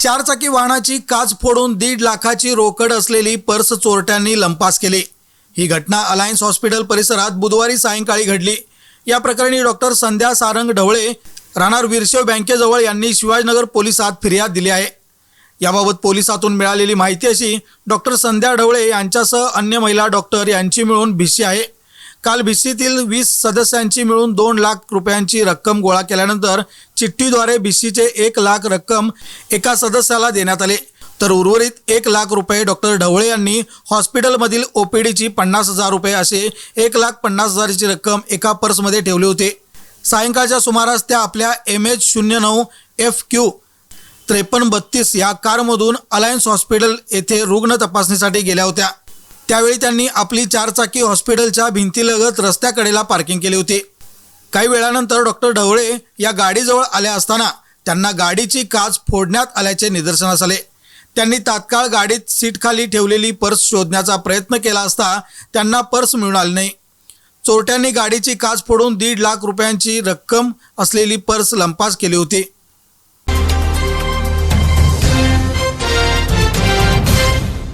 चारचाकी वाहनाची काच फोडून दीड लाखाची रोकड असलेली पर्स चोरट्यांनी लंपास केली. ही घटना अलायन्स हॉस्पिटल परिसरात बुधवारी सायंकाळी घडली. या प्रकरणी डॉक्टर संध्या सारंग ढवळे राहणार विरशेव बँकेजवळ यांनी शिवाजीनगर पोलिसात फिर्याद दिली आहे. याबाबत पोलिसातून मिळालेली माहिती अशी डॉक्टर संध्या ढवळे यांच्यासह अन्य महिला डॉक्टर यांची मिळून भिशी आहे. काल बीसीतील वीस सदस्यांची मिळून दोन लाख रुपयांची रक्कम गोळा केल्यानंतर चिठ्ठीद्वारे बीसीचे एक लाख रक्कम एका सदस्याला देण्यात आले. तर उर्वरित एक लाख रुपये डॉक्टर ढवळे यांनी हॉस्पिटलमधील ओपीडीची पन्नास हजार रुपये असे एक लाख पन्नास हजाराची रक्कम एका पर्समध्ये ठेवले होते. सायंकाळच्या सुमारास त्या आपल्या एम एच शून्य नऊ एफ क्यू त्रेपन्न बत्तीस या कारमधून अलायन्स हॉस्पिटल येथे रुग्ण तपासणीसाठी गेल्या होत्या. त्यावेळी त्यांनी आपली चारचाकी हॉस्पिटलच्या भिंतीलगत रस्त्याकडेला पार्किंग केली होती. काही वेळानंतर डॉक्टर ढवळे या गाडीजवळ आल्या असताना त्यांना गाडीची काच फोडण्यात आल्याचे निदर्शनास आले. त्यांनी तात्काळ गाडीत सीटखाली ठेवलेली पर्स शोधण्याचा प्रयत्न केला असता त्यांना पर्स मिळून आली नाही. चोरट्यांनी गाडीची काच फोडून दीड लाख रुपयांची रक्कम असलेली पर्स लंपास केली होती.